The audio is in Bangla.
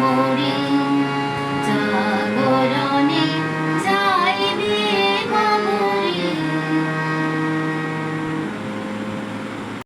মরি জাগরণে